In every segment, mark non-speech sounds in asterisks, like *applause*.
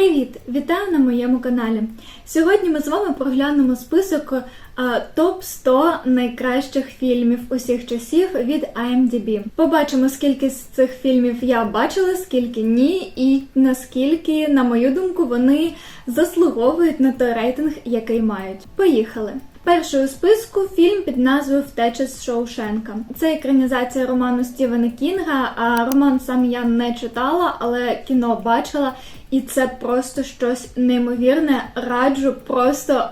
Привіт! Вітаю на моєму каналі. Сьогодні ми з вами проглянемо список топ 100 найкращих фільмів усіх часів від IMDb. Побачимо, скільки з цих фільмів я бачила, скільки ні, і наскільки, на мою думку, вони заслуговують на той рейтинг, який мають. Поїхали! Перший у списку фільм під назвою Втеча з Шоушенка. Це екранізація роману Стівена Кінга. А роман сам я не читала, але кіно бачила, і це просто щось неймовірне. Раджу просто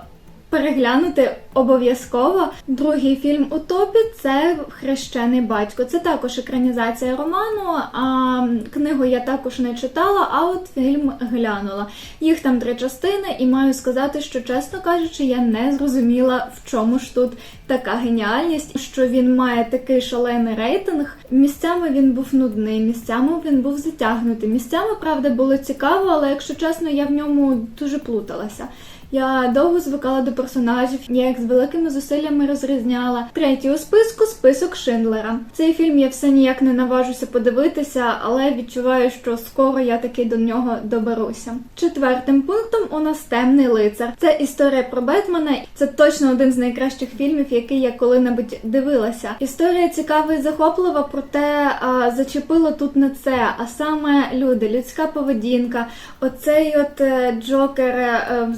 переглянути обов'язково. Другий фільм у топі це Хрещений батько. Це також екранізація роману. А книгу я також не читала, а от фільм глянула. Їх там три частини, і маю сказати, що чесно кажучи, я не зрозуміла, в чому ж тут така геніальність, що він має такий шалений рейтинг. Місцями він був нудний, місцями він був затягнутий. Місцями, правда, було цікаво, але якщо чесно, я в ньому дуже плуталася. Я довго звикала до персонажів, я їх з великими зусиллями розрізняла. Третій у списку список Шиндлера. Цей фільм я все ніяк не наважуся подивитися, але відчуваю, що скоро я таки до нього доберуся. Четвертим пунктом у нас темний лицар. Це історія про Бетмена. Це точно один з найкращих фільмів, який я коли-небудь дивилася. Історія цікава і захоплива, проте а, зачепило тут не це, а саме люди, людська поведінка. Оцей от е, Джокер е,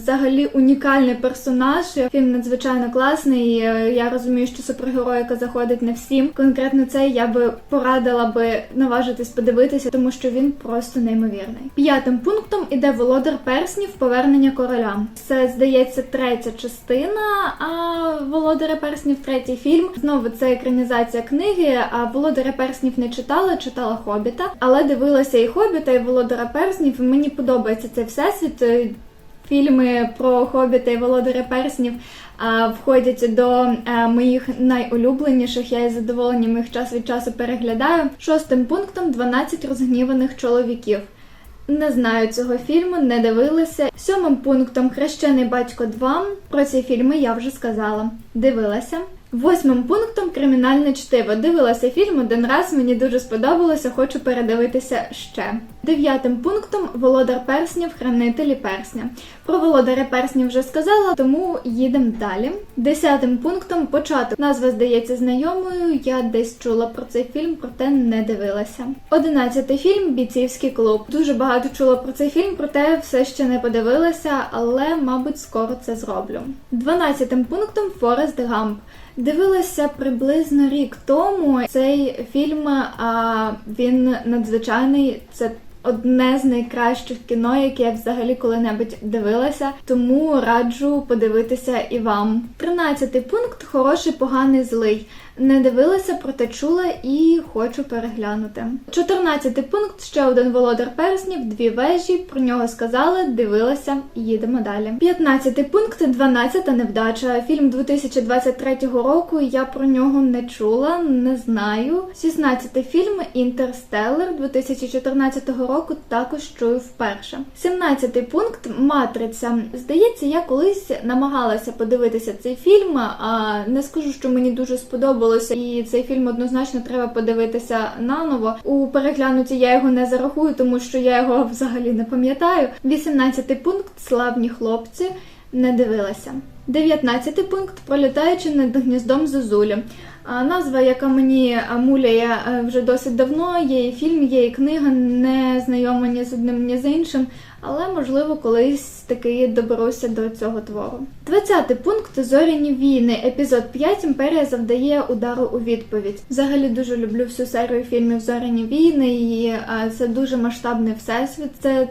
взагалі унікальний персонаж. Фільм надзвичайно класний. Е, Я розумію, що супергероїка заходить не всім. Конкретно цей я би порадила би наважитись подивитися, тому що він просто неймовірний. П'ятим пунктом іде Володар Перснів Повернення короля. Це здається третя частина. А Володаря Перснів третій фільм. Знову це екранізація книги. А Володаря Перснів не читала, читала Хобіта, але дивилася і Хобіта, і Володаря Перснів. І Мені подобається цей всесвіт. Е, Фільми про Хобіта і Володаря Перснів входять до моїх найулюбленіших. Я із задоволенням їх час від часу переглядаю. Шостим пунктом 12 розгніваних чоловіків. Не знаю цього фільму, не дивилася. Сьомим пунктом Хрещений батько 2. Про ці фільми я вже сказала. Дивилася. Восьмим пунктом кримінальне чтиво. Дивилася фільм один раз, мені дуже сподобалося, хочу передивитися ще. Дев'ятим пунктом Володар Перснів, хранителі персня. Про володаря перснів вже сказала, тому їдемо далі. Десятим пунктом початок. Назва здається знайомою. Я десь чула про цей фільм, проте не дивилася. Одинадцятий фільм Бійцівський клуб. Дуже багато чула про цей фільм, проте все ще не подивилася, але, мабуть, скоро це зроблю. Дванадцятим пунктом Форест Гамп. Дивилася приблизно рік тому цей фільм. А він надзвичайний. Це одне з найкращих кіно, яке я взагалі коли-небудь дивилася. Тому раджу подивитися і вам. Тринадцятий пункт хороший, поганий, злий. Не дивилася, проте чула і хочу переглянути. Чотирнадцятий пункт ще один володар перснів, дві вежі. Про нього сказали, дивилася, їдемо далі. П'ятнадцятий пункт, дванадцята невдача. Фільм 2023 року. Я про нього не чула, не знаю. Шістнадцятий фільм Інтерстеллар 2014 року. Також чую вперше. Сімнадцятий пункт Матриця. Здається, я колись намагалася подивитися цей фільм. А не скажу, що мені дуже сподобалося. І цей фільм однозначно треба подивитися наново. У переглянуті я його не зарахую, тому що я його взагалі не пам'ятаю. 18 пункт Славні хлопці не дивилася. 19 пункт Пролітаючи над гніздом Зозулі. Назва, яка мені муляє вже досить давно, є і фільм, є і книга, не знайома ні з одним, ні з іншим, але можливо колись таки доберуся до цього твору. 20 пункт Зоряні війни. Епізод 5 Імперія завдає удару у відповідь. Взагалі дуже люблю всю серію фільмів Зоряні війни, і це дуже масштабний всесвіт. Це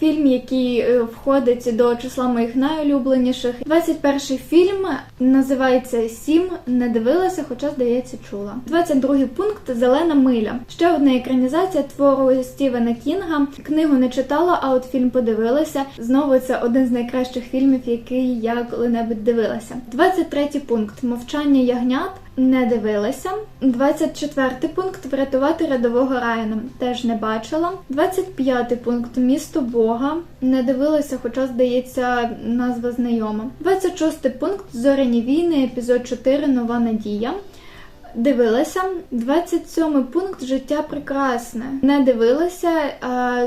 Фільм, який е, входить до числа моїх найулюбленіших. 21-й фільм називається Сім. Не дивилася, хоча, здається, чула. 22-й пункт Зелена миля. Ще одна екранізація твору Стівена Кінга. Книгу не читала, а от фільм подивилася. Знову це один з найкращих фільмів, який я коли-небудь дивилася. 23-й пункт Мовчання ягнят. Не дивилася. 24 пункт врятувати рядового Райана. Теж не бачила. 25 пункт місто Бога. Не дивилася, хоча, здається, назва знайома. 26 пункт Зоряні війни, епізод 4. Нова надія. Дивилася 27 пункт життя прекрасне. Не дивилася,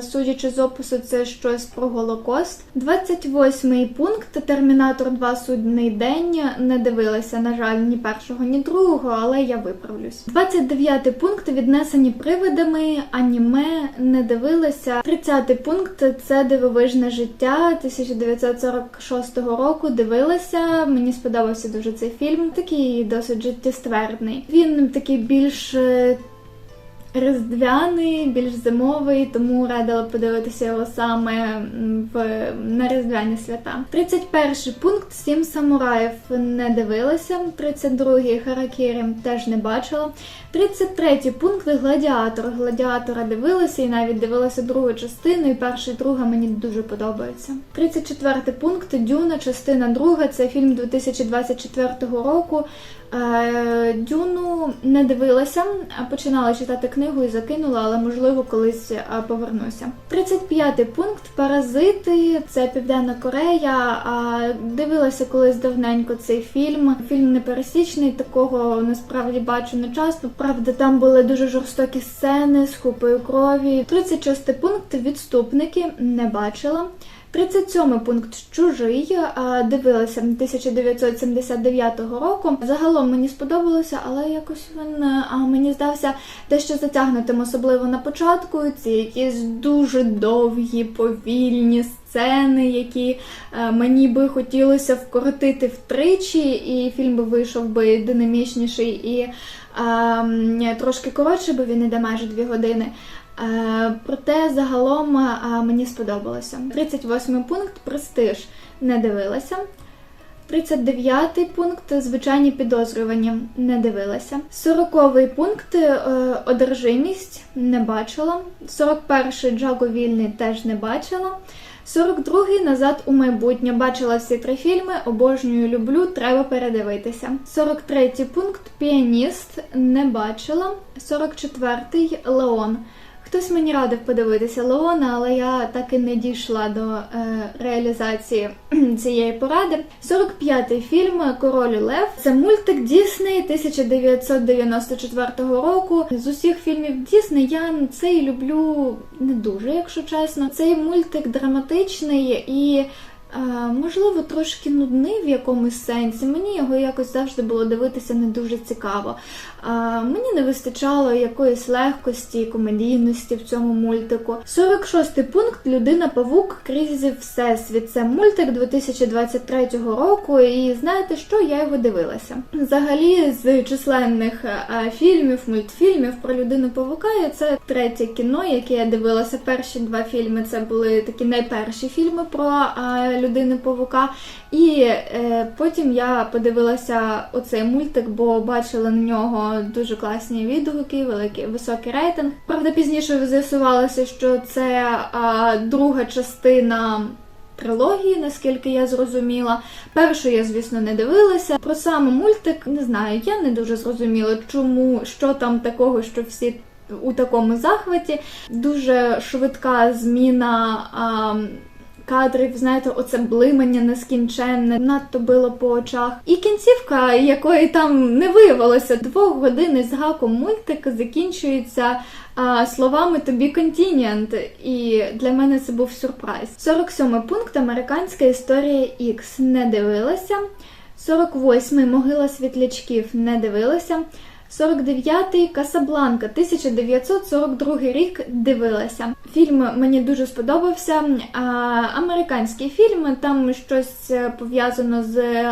судячи з опису, це щось про Голокост. 28 пункт Термінатор 2 судний день. Не дивилася, на жаль, ні першого, ні другого, але я виправлюсь. 29 пункт віднесені привидами, аніме не дивилася. 30 пункт це дивовижне життя 1946 року. Дивилася. Мені сподобався дуже цей фільм. Такий досить життєствердний. Він такий більш е, різдвяний, більш зимовий, тому радила подивитися його саме в на різдвяні свята. 31 пункт Сім самураїв не дивилася. 32 Харакірі теж не бачила. 33 пункт Гладіатор. Гладіатора дивилася і навіть дивилася другу частину. І перша і друга мені дуже подобаються. 34 пункт Дюна, частина друга. Це фільм 2024 року. Е, Дюну не дивилася, а починала читати книгу і закинула, але можливо колись е, повернуся. 35 пункт Паразити. Це Південна Корея. А, Дивилася колись давненько цей фільм. Фільм непересічний, такого насправді бачу не часто. Правда, там були дуже жорстокі сцени з купою крові. 36 пункт Відступники не бачила. 37 пункт чужий дивилася 1979 року. Загалом мені сподобалося, але якось він а, мені здався дещо затягнутим, особливо на початку. Ці якісь дуже довгі, повільні сцени, які е, мені би хотілося вкоротити втричі, і фільм би вийшов би динамічніший і е, трошки коротше, бо він іде майже дві години. Е, Проте загалом е, мені сподобалося. 38 пункт престиж не дивилася. 39 пункт звичайні підозрювані не дивилася. 40 пункт е, одержимість не бачила. 41 Джаго вільний теж не бачила. 42-й назад у майбутнє бачила всі три фільми. Обожнюю, люблю, треба передивитися. 43-й пункт піаніст не бачила. 44-й Леон. Хтось мені радив подивитися Леона, але я так і не дійшла до е, реалізації *clears throat* цієї поради. 45-й фільм Король Лев. Це мультик Дісней 1994 року. З усіх фільмів Дісней я цей люблю не дуже, якщо чесно. Цей мультик драматичний і. Можливо, трошки нудний в якомусь сенсі. Мені його якось завжди було дивитися не дуже цікаво. Мені не вистачало якоїсь легкості комедійності в цьому мультику. 46 пункт Людина Павук крізь Всесвіт. Це мультик 2023 року. І знаєте що? Я його дивилася. Взагалі, з численних фільмів, мультфільмів про людину Павука. і Це третє кіно, яке я дивилася. Перші два фільми це були такі найперші фільми про е, людину Павука. І е, потім я подивилася оцей мультик, бо бачила на нього дуже класні відгуки, великий високий рейтинг. Правда, пізніше з'ясувалося, що це а, друга частина. Трилогії, наскільки я зрозуміла. Першу я, звісно, не дивилася. Про саме мультик не знаю, я не дуже зрозуміла, чому що там такого, що всі у такому захваті. Дуже швидка зміна. А, Кадрів, знаєте, оце блимання нескінченне, надто било по очах. І кінцівка, якої там не виявилося, двох годин з гаком мультик закінчується а, словами тобі контінієнт. І для мене це був сюрприз. 47 пункт Американська історія X не дивилася. 48 Могила світлячків не дивилася. 49-й Касабланка, 1942 рік дивилася. Фільм мені дуже сподобався. Американський фільм, там щось пов'язано з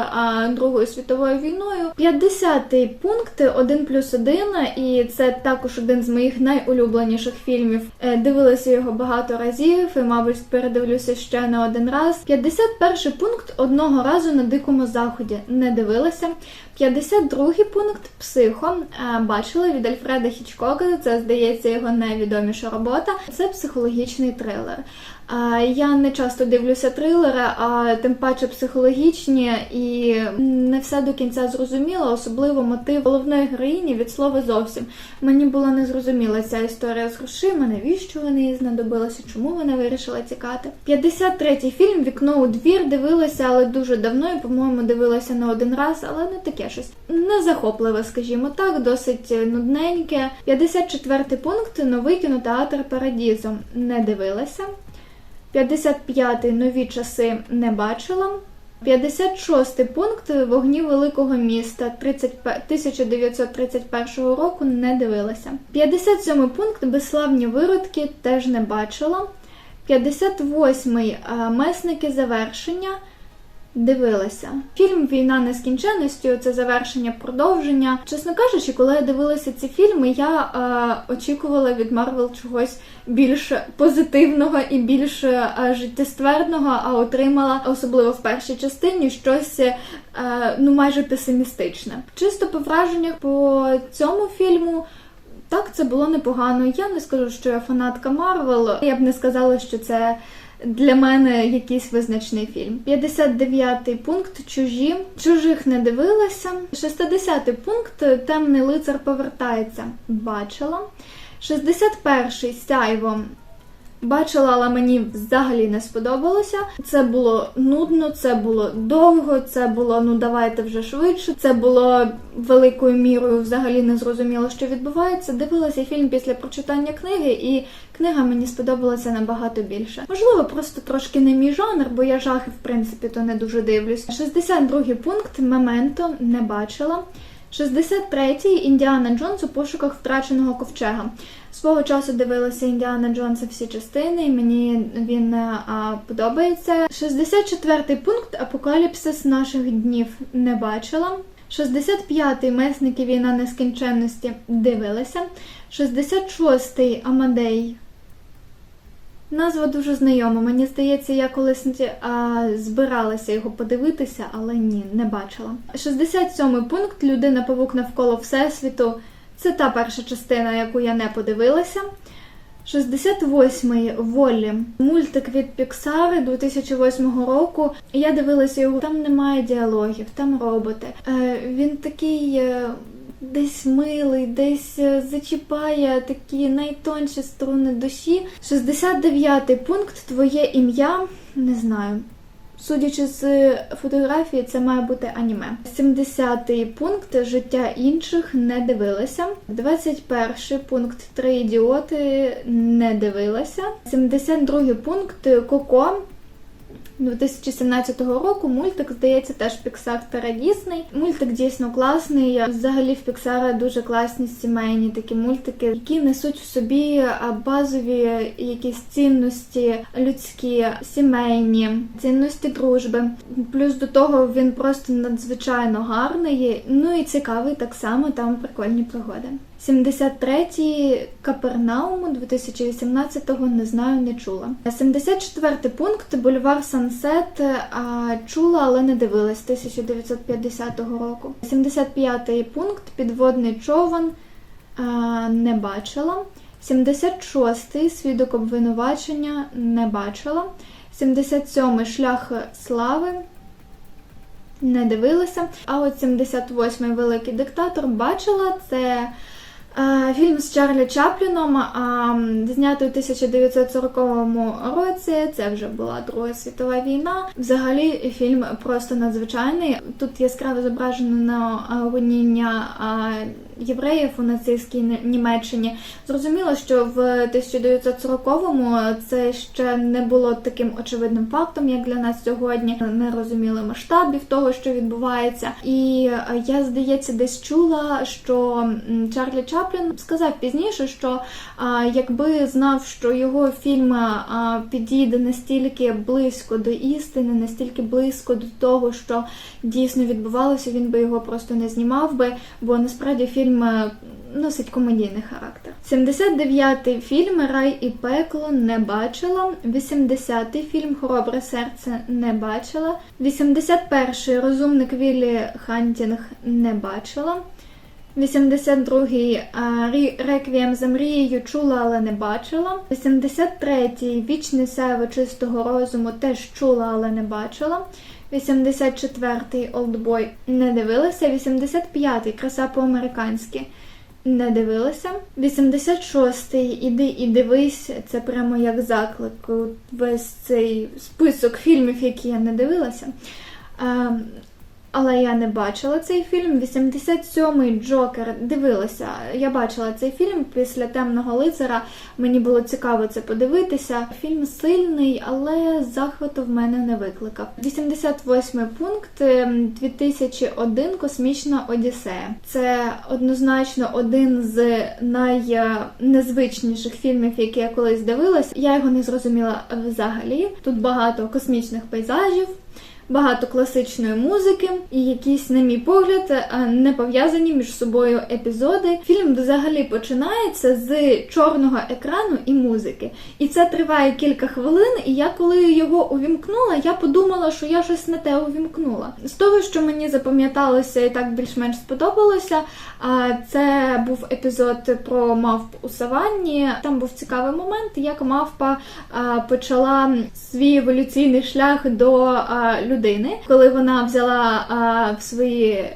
Другою світовою війною. 50-й пункт 1 плюс 1, і це також один з моїх найулюбленіших фільмів. Е, Дивилася його багато разів, і, мабуть, передивлюся ще не один раз. 51 пункт одного разу на дикому заході не дивилася. 52 пункт психо. Е, Бачила від Альфреда Хічкока. Це здається його найвідоміша робота. Це психологічний трилер. Я не часто дивлюся трилери, а тим паче психологічні, і не все до кінця зрозуміло, особливо мотив головної героїні від слова зовсім. Мені була незрозуміла ця історія з грошима, навіщо вони їй знадобилися, чому вона вирішила тікати. 53-й фільм Вікно у двір дивилася, але дуже давно і, по-моєму, дивилася не один раз, але не таке щось не захопливе, скажімо так, досить нудненьке. 54-й пункт новий кінотеатр Парадізо. Не дивилася. 55-й нові часи не бачила. 56-й пункт вогні великого міста 30, 1931 року не дивилася. 57-й пункт безславні виродки теж не бачила. 58-й месники завершення дивилася. Фільм Війна нескінченності це завершення продовження. Чесно кажучи, коли я дивилася ці фільми, я е, очікувала від Марвел чогось більш позитивного і більш е, життєствердного, а отримала особливо в першій частині щось е, ну майже песимістичне. Чисто по враженнях по цьому фільму. Так, це було непогано. Я не скажу, що я фанатка Марвел. Я б не сказала, що це для мене якийсь визначний фільм. 59-й пункт чужі. Чужих не дивилася. 60-й пункт Темний лицар повертається. Бачила. 61-й сяйво. Бачила, але мені взагалі не сподобалося. Це було нудно, це було довго, це було ну давайте вже швидше. Це було великою мірою взагалі не зрозуміло, що відбувається. Дивилася фільм після прочитання книги, і книга мені сподобалася набагато більше. Можливо, просто трошки не мій жанр, бо я жахи, в принципі, то не дуже дивлюсь. 62-й пункт Мементо не бачила. 63-й Індіана Джонс у пошуках втраченого ковчега. Свого часу дивилася Індіана Джонса всі частини, і мені він а, подобається. 64-й пункт Апокаліпсис наших днів не бачила. 65-й Месники війна нескінченності дивилася. 66-й Амадей. Назва дуже знайома. Мені здається, я колись а, збиралася його подивитися, але ні, не бачила. 67-й пункт Людина павук навколо Всесвіту. Це та перша частина, яку я не подивилася. 68-й Волі. Мультик від Pixar 2008 року. Я дивилася його. Там немає діалогів, там роботи. Е, Він такий. Е, Десь милий, десь е, зачіпає такі найтонші струни душі. 69-й пункт Твоє ім'я. Не знаю. Судячи з фотографії, це має бути аніме. 70-й пункт Життя інших не дивилася. 21-й пункт Три ідіоти не дивилася. 72-й пункт Коко. 2017 року мультик, здається, теж Pixar та Disney. Мультик дійсно класний. Взагалі в Pixar дуже класні сімейні такі мультики, які несуть в собі базові якісь цінності людські, сімейні, цінності дружби. Плюс до того він просто надзвичайно гарний. Ну і цікавий так само. Там прикольні пригоди. 73-й Капернауму 2018-го не знаю, не чула. 74-й пункт Бульвар Сансет а, чула, але не дивилась 1950 року. 75-й пункт Підводний човен а, не бачила. 76-й свідок обвинувачення не бачила. 77-й шлях слави. Не дивилася. А от 78-й великий диктатор бачила це. Фільм з Чарлі Чапліном, знятий у 1940 році. Це вже була Друга світова війна. Взагалі, фільм просто надзвичайний. Тут яскраво зображено на гоніння євреїв у нацистській Німеччині. Зрозуміло, що в 1940-му це ще не було таким очевидним фактом, як для нас сьогодні. Не розуміли масштабів того, що відбувається. І я, здається, десь чула, що Чарлі Чаплін сказав пізніше, що якби знав, що його фільм підійде настільки близько до істини, настільки близько до того, що дійсно відбувалося, він би його просто не знімав би, бо насправді фільм носить комедійний характер. 79-й фільм Рай і пекло не бачила. 80-й фільм Хоробре серце не бачила. 81-й розумник Віллі Хантінг не бачила. 82-й Реквієм за мрією чула, але не бачила. 83-й Вічне сяйво чистого розуму теж чула, але не бачила. 84-й Олдбой не дивилася. 85-й Краса по-американськи не дивилася. 86-й Іди і дивись. Це прямо як заклик. Весь цей список фільмів, які я не дивилася. Але я не бачила цей фільм. 87-й Джокер дивилася. Я бачила цей фільм після темного лицара. Мені було цікаво це подивитися. Фільм сильний, але захвату в мене не викликав. 88 пункт ем, 2001 Космічна Одіссея. Це однозначно один з найнезвичніших фільмів, які я колись дивилась. Я його не зрозуміла взагалі. Тут багато космічних пейзажів багато класичної музики і якісь, на мій погляд, е, не пов'язані між собою епізоди. Фільм взагалі починається з чорного екрану і музики. І це триває кілька хвилин. І я, коли його увімкнула, я подумала, що я щось не те увімкнула. З того, що мені запам'яталося і так більш-менш сподобалося, це був епізод про мавп у саванні. Там був цікавий момент, як мавпа почала свій еволюційний шлях до а, людини, коли вона взяла а, в свої е,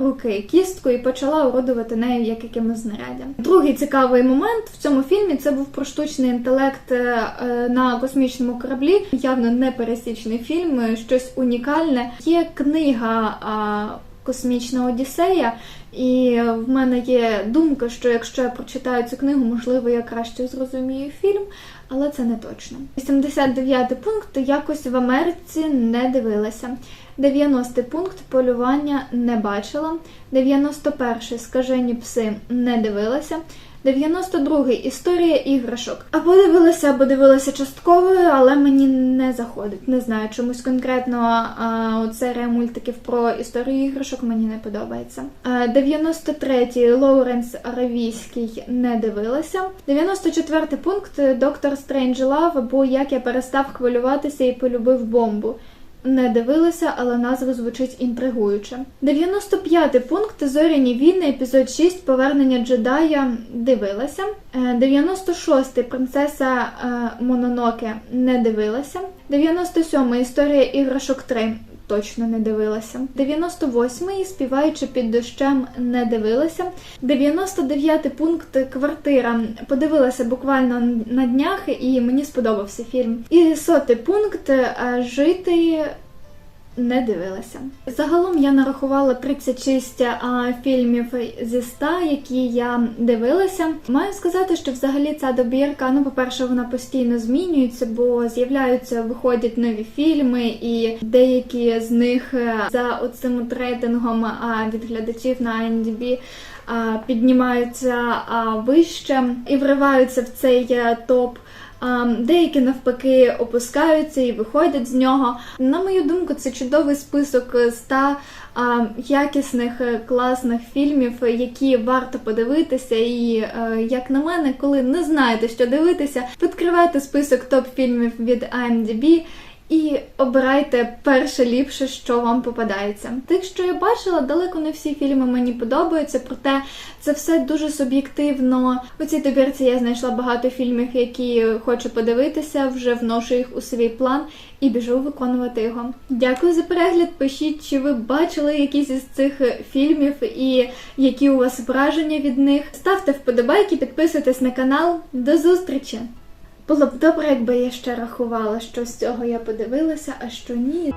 руки кістку і почала орудувати нею як якимось знаряддям. Другий цікавий момент в цьому фільмі це був про штучний інтелект е, е, на космічному кораблі. Явно непересічний фільм, е, щось унікальне. Є книга. А, Космічна Одіссея, і в мене є думка, що якщо я прочитаю цю книгу, можливо, я краще зрозумію фільм, але це не точно. 89 пункт якось в Америці не дивилася. 90 пункт полювання не бачила. 91 скажені пси не дивилася. 92-й історія іграшок. Або дивилася, або дивилася частково, але мені не заходить. Не знаю, чомусь конкретно серія мультиків про історію іграшок мені не подобається. 93-й Лоуренс Аравійський не дивилася. 94-й пункт Доктор Стрейнджлав, або як я перестав хвилюватися і полюбив бомбу. Не дивилася, але назва звучить інтригуюче. 95-й пункт Зоряні війни, епізод 6 Повернення джедая дивилася. Е, 96-й принцеса е, Мононоке не дивилася. 97-й історія іграшок 3 точно не дивилася. 98-й співаючи під дощем не дивилася. 99-й пункт квартира подивилася буквально на днях, і мені сподобався фільм. І сотий пункт е, жити. Не дивилася. Загалом я нарахувала 36 а, фільмів зі 100, які я дивилася. Маю сказати, що взагалі ця добірка, ну, по-перше, вона постійно змінюється, бо з'являються, виходять нові фільми, і деякі з них е, за оцим от рейтингом від глядачів на IMDb піднімаються вище і вриваються в цей е, топ. Деякі навпаки опускаються і виходять з нього. На мою думку, це чудовий список 100 якісних е, класних фільмів, які варто подивитися. І е, як на мене, коли не знаєте, що дивитися, відкривайте список топ-фільмів від IMDb і обирайте перше ліпше, що вам попадається. Тих, що я бачила, далеко не всі фільми мені подобаються, проте це все дуже суб'єктивно. У цій добірці я знайшла багато фільмів, які хочу подивитися, вже вношу їх у свій план і біжу виконувати його. Дякую за перегляд. Пишіть, чи ви бачили якісь із цих фільмів і які у вас враження від них. Ставте вподобайки, підписуйтесь на канал. До зустрічі! Було б добре, якби я ще рахувала, що з цього я подивилася, а що ні.